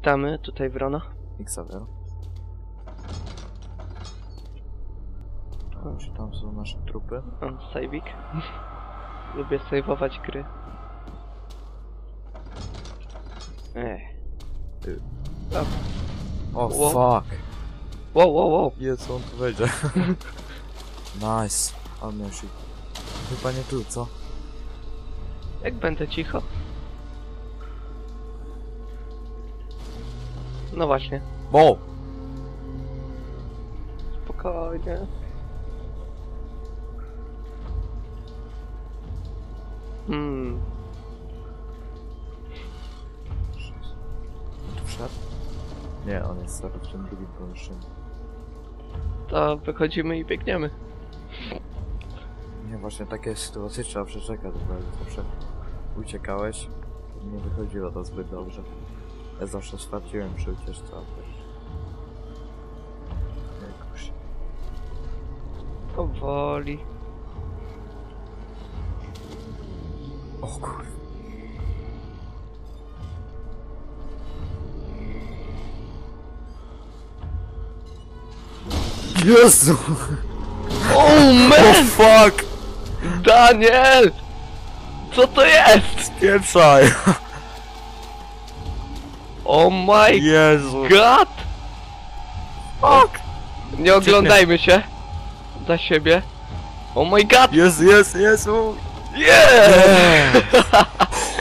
Witamy, tutaj Wrona. Xavier. A, Czy tam są nasze trupy? On Sajwik. Lubię sejwować gry. Ej. Y. O Ło. fuck! Wow, wow, wow. Jezu, on tu wejdzie. nice. Ale miał się. Chyba nie tu, co? Jak będę cicho? No właśnie. Bo! Spokojnie. Hmm. Tu wszedł? Nie, on jest zaraz w tym drugim pomieszczeniu. To wychodzimy i biegniemy. Nie, właśnie takie sytuacje trzeba przeczekać, bo jak zawsze uciekałeś, to nie wychodziło to zbyt dobrze. Ja zawsze ucieczce, a też... Jakoś... Powoli. O kur... Jezu! Oh man! fuck! Daniel! Co to jest? Pieprzaj! Oh my Jezu! god! Fuck! Nie oglądajmy się. Za siebie. Oh my god! Jezu, Jezu, Jezu! Yeah!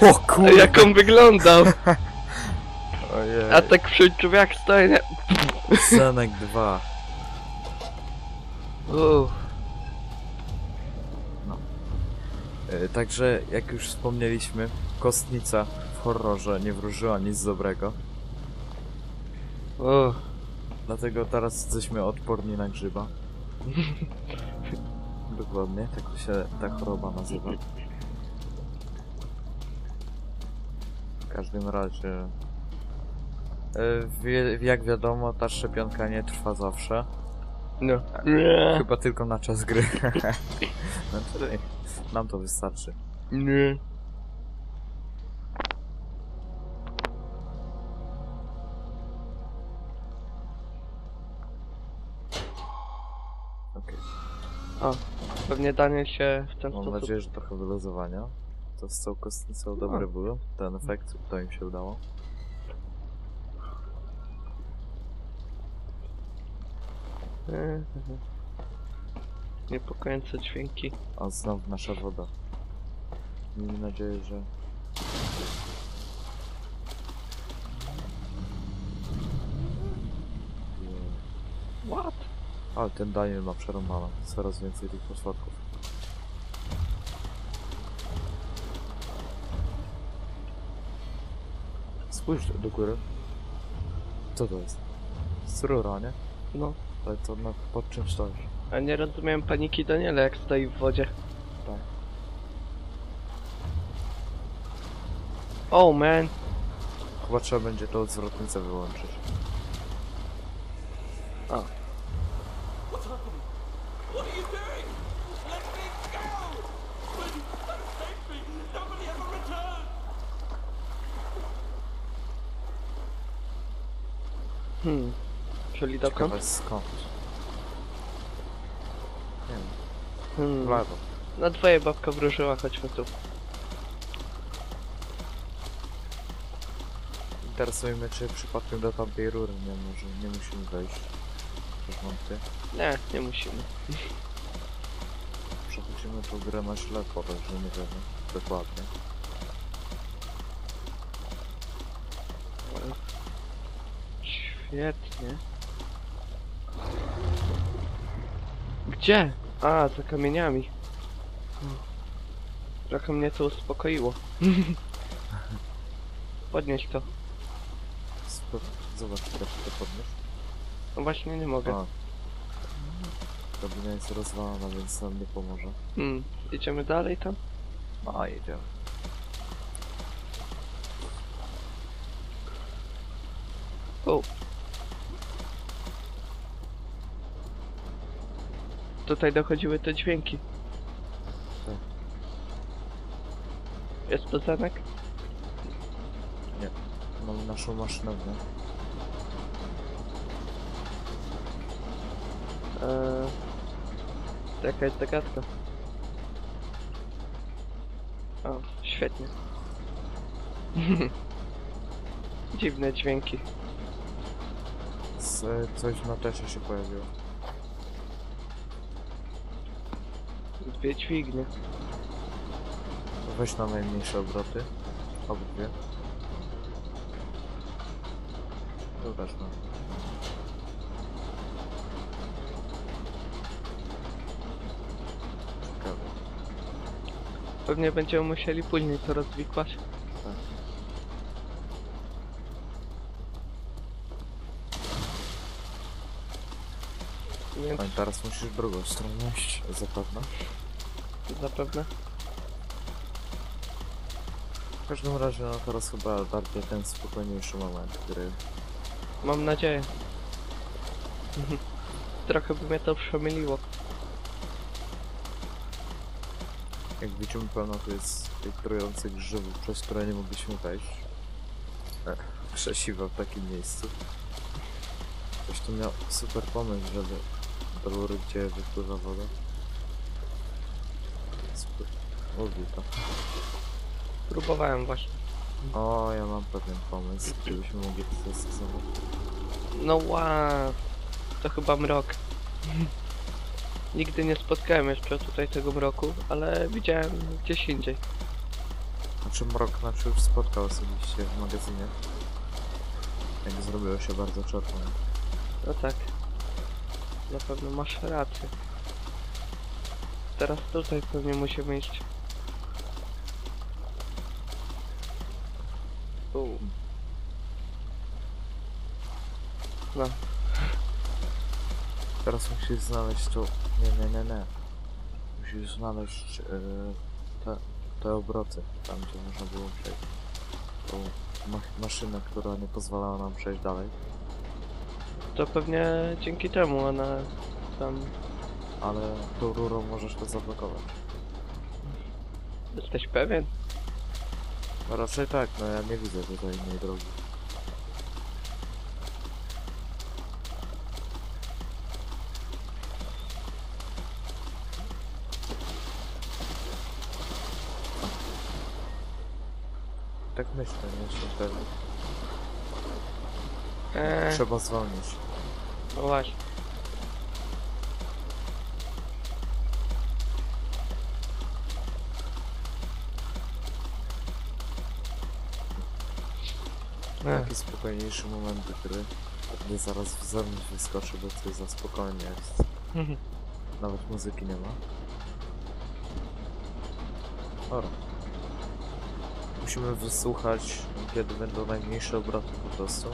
O kurde! Jak on wyglądał? Ojej. A tak przy drzwiach stoi, nie? Zenek 2. Uff. E, Także, jak już wspomnieliśmy, kostnica horrorze nie wróżyła nic dobrego. Uff. Dlatego teraz jesteśmy odporni na grzyba. Dokładnie, tak to się ta choroba nazywa. W każdym razie... Wie, jak wiadomo, ta szczepionka nie trwa zawsze. No. Nie. Chyba tylko na czas gry. Znaczy, nam to wystarczy. Nie. O, pewnie Daniel się w ten Mam sposób... nadzieję, że trochę wyluzowania. To z całą kostnicą dobre było. Ten efekt, to im się udało. Mhm. Niepokojące dźwięki. A znowu nasza woda. Miejmy nadzieję, że... Nie. What? Ale ten Daniel ma przerąbane. Coraz więcej tych posładków. Spójrz do góry. Co to jest? Z rura, nie? No. Ale to na, pod czym stoisz? A nie rozumiem paniki Daniela jak stoi w wodzie. Tak. Oh man. Chyba trzeba będzie to odwrotnicę wyłączyć. A. Hmm. Czyli dokąd? Ciekawe skąd? Nie wiem, w Hmm. lewo. Na dwoje babka wróżyła, chodźmy tu. Interesuje mnie, czy przypadkiem do tamtej rury nie może, nie musimy wejść. Też wątpię. Nie, nie musimy. Przechodzimy tą grę na ślepo, także nie wiemy dokładnie. Świetnie. Gdzie? A, za kamieniami. Trochę mnie to uspokoiło. Podnieś to. Spo... Zobacz, teraz to podnieś. No właśnie nie mogę. A. Drabina jest rozwalona, więc nam nie pomoże. Hmm. Idziemy dalej tam? A, jedziemy. O. Tutaj dochodziły te dźwięki. Jest to zamek? Mamy na naszą maszynownię. Eee, to jaka jest zagadka? O, świetnie. Dziwne dźwięki. Z, coś na czasie się pojawiło. Dwie dźwignie. Weź na najmniejsze obroty. Obydwie. Zobacz no. Ciekawe. Pewnie będziemy musieli później to rozwikłać. Tak. Więc i teraz musisz drugą stronę iść, zapewne. Zapewne. W każdym razie, no teraz chyba bardziej ten spokojniejszy moment, który... Mam nadzieję. Trochę by mnie to przemyliło. Jak widzimy, pełno tu jest tych trujących grzybów, przez które nie mogliśmy wejść. E, Krzesiwa w takim miejscu. Ktoś tu miał super pomysł, żeby do rury, gdzie wypływa woda. Lubi to. Próbowałem właśnie. O, ja mam pewien pomysł, gdybyśmy mogli to zastosować. No wow. To chyba mrok. Nigdy nie spotkałem jeszcze tutaj tego mroku, ale widziałem gdzieś indziej. Znaczy Mrok znaczy już spotkał osobiście w magazynie. Jak zrobiło się bardzo czerwone. No tak. Na pewno masz rację. Teraz tutaj pewnie musimy iść. U. No, Teraz musisz znaleźć tu... Nie, nie, nie, nie. Musisz znaleźć yy, te, te obroty, tam gdzie można było przejść. Tą ma maszynę, która nie pozwalała nam przejść dalej. to pewnie dzięki temu ona tam... Ale tą rurą możesz to zablokować. Jesteś pewien? No raczej tak, no ja nie widzę tutaj innej drogi. Tak myślę, nie jestem pewny. Eee, Trzeba zwolnić. no właśnie. Taki spokojniejszy moment, który pewnie zaraz w zewnątrz wyskoczy, bo to za spokojnie jest. Nawet muzyki nie ma. Dobra. Musimy wysłuchać, kiedy będą najmniejsze obroty po prostu.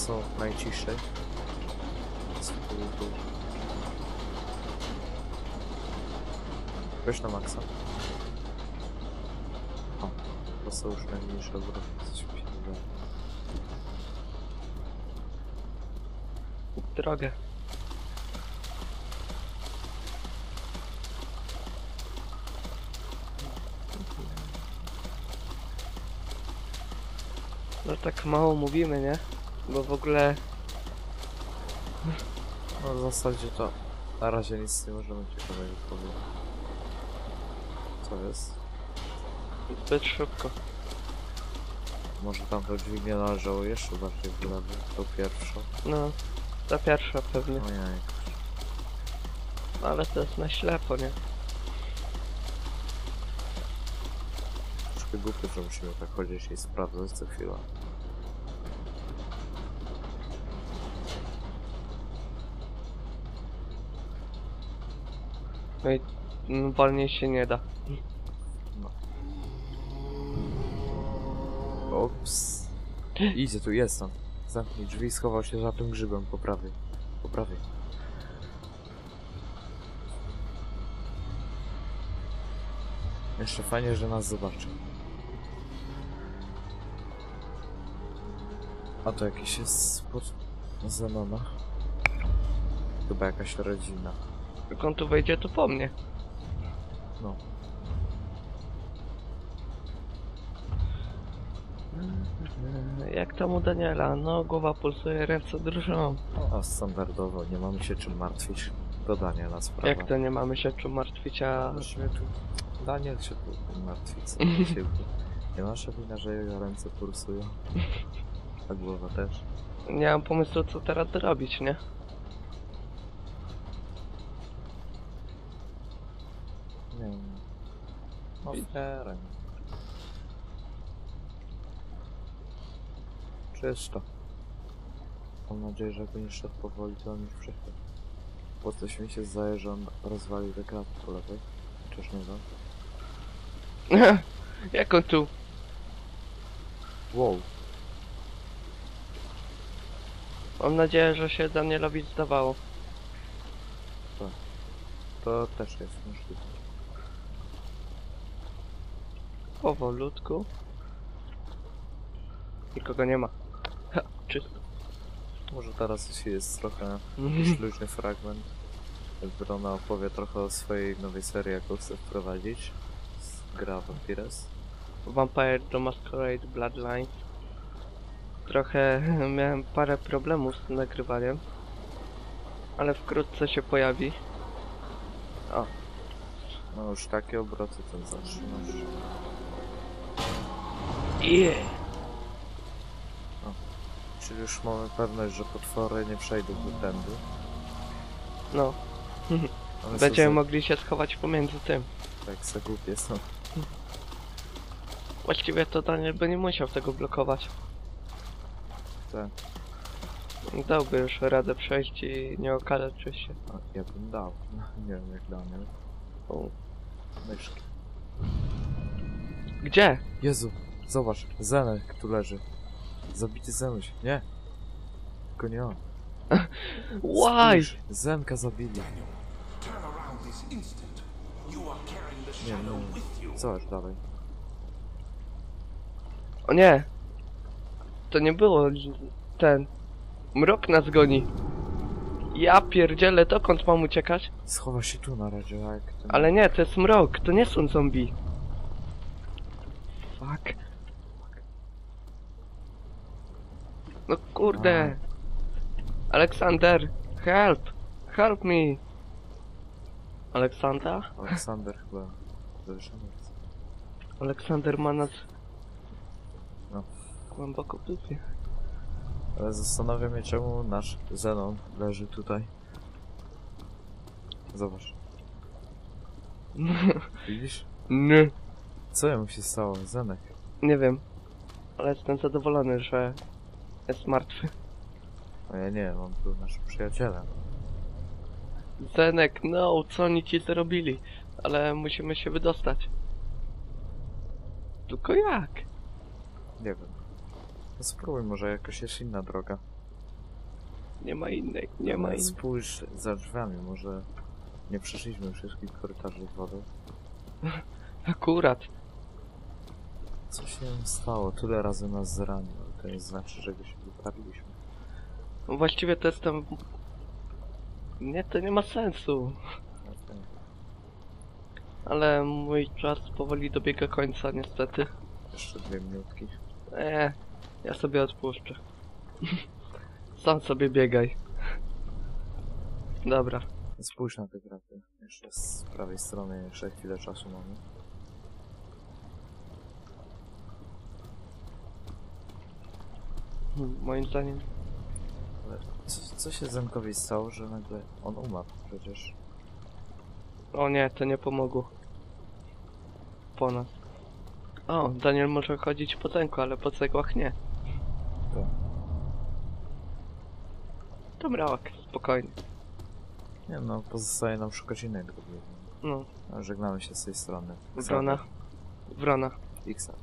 Są najciszej. Weź na maksa. O, to są już najmniejsze obroty, wydaje. drogę. No tak mało mówimy, nie? Bo w ogóle No w zasadzie to na razie nic nie możemy ciekawego powiedzieć. Co jest? zbyt szybko. Może tam to dźwignię należało jeszcze bardziej w lewo, to pierwszą. No, ta pierwsza pewnie. Ojej. Ale to jest na ślepo, nie? Troszkę głupie, że musimy tak chodzić i sprawdzać co chwilę. No i wolniej się nie da. Ops. Idzie tu, jest on. Zamknij drzwi, schował się za tym grzybem po prawej. Po prawej. Jeszcze fajnie, że nas zobaczy. A to jakiś jest spod Zenona. Chyba jakaś rodzina. Jak on tu wejdzie, to po mnie. No. Jak tam u Daniela? No, głowa pulsuje, ręce drżą. A standardowo, nie mamy się czym martwić. To Daniela sprawa. Jak to nie mamy się czym martwić, a... Właściwie tu Daniel się tu martwi, co do siebie. Nie nasza wina, że jego ręce pulsują. A głowa też. Nie mam pomysłu, co teraz zrobić, nie? Nie wiem. No teren. Czysto. Mam nadzieję, że jak będziesz szedł powoli, to on już przechce. Po coś mi się zdaje, że on rozwalił te kraty po lewej. Chociaż nie wiem. Jak on tu? Wow. Mam nadzieję, że się Danielowi zdawało. To też jest możliwe. Powolutku. Nikogo nie ma. Ha, czysto. Może teraz jeśli jest trochę jakiś luźny fragment. Brona opowie trochę o swojej nowej serii, jaką chce wprowadzić. Gra Vampires. Vampire the Masquerade Bloodlines. Trochę miałem parę problemów z nagrywaniem. Ale wkrótce się pojawi. O, No już takie obroty ten zatrzymasz. Yeah. Czyli już mamy pewność, że potwory nie przejdą do tędy. No, One będziemy są mogli się schować pomiędzy tym. za, tak za głupie są. Właściwie to Daniel by nie musiał tego blokować. Tak. Dałby już radę przejść i nie okaleczy się. A, ja bym dał. Nie wiem jak Daniel. O. Myszki. Gdzie? Jezu, zobacz, Zenek tu leży. Zabity Zenuś. Nie. Tylko nie on. Why? Spójrz, Zenka zabili. Nie, no. Zobacz dalej. O nie! To nie było ten. Mrok nas goni. Ja pierdzielę, dokąd mam uciekać? Schowa się tu na razie, jak ten... Ale nie, to jest mrok, to nie są zombie. Fuck. No kurde. Aleksander, help! Help me! Aleksandra? Aleksander chyba zawieszony jest. Aleksander ma nas... No. Głęboko w dupie. Ale zastanawia mnie czemu nasz Zenon leży tutaj. Zobacz. Widzisz? Nie. Co jemu się stało? Zenek. Nie wiem. Ale jestem zadowolony, że jest martwy. A ja nie, on był naszym przyjacielem. Zenek, no, co oni ci zrobili? Ale musimy się wydostać. Tylko jak? Nie wiem. No spróbuj, może jakaś jest inna droga. Nie ma innej, nie ma innej. Spójrz za drzwiami, może nie przeszliśmy wszystkich korytarzy z wodą. Akurat. Co się stało? Tyle razy nas zranił, to nie znaczy, że go się wyparliśmy. Właściwie to jestem... Nie, to nie ma sensu. Ale mój czas powoli dobiega końca, niestety. Jeszcze dwie minutki. Eee, ja sobie odpuszczę. Sam sobie biegaj. Dobra. Spójrz na te kraty. Jeszcze z prawej strony jeszcze chwilę czasu mamy. Moim zdaniem... Ale co, co się Zenkowi stało, że nagle on umarł przecież? O nie, to nie pomogło. Po nas. O, Daniel może chodzić po cęku, ale po cegłach nie. To. Dobra, ok, spokojnie. Nie no, pozostaje nam szukać innego biegu. No, A Żegnamy się z tej strony. wrona. Wrona. Xar.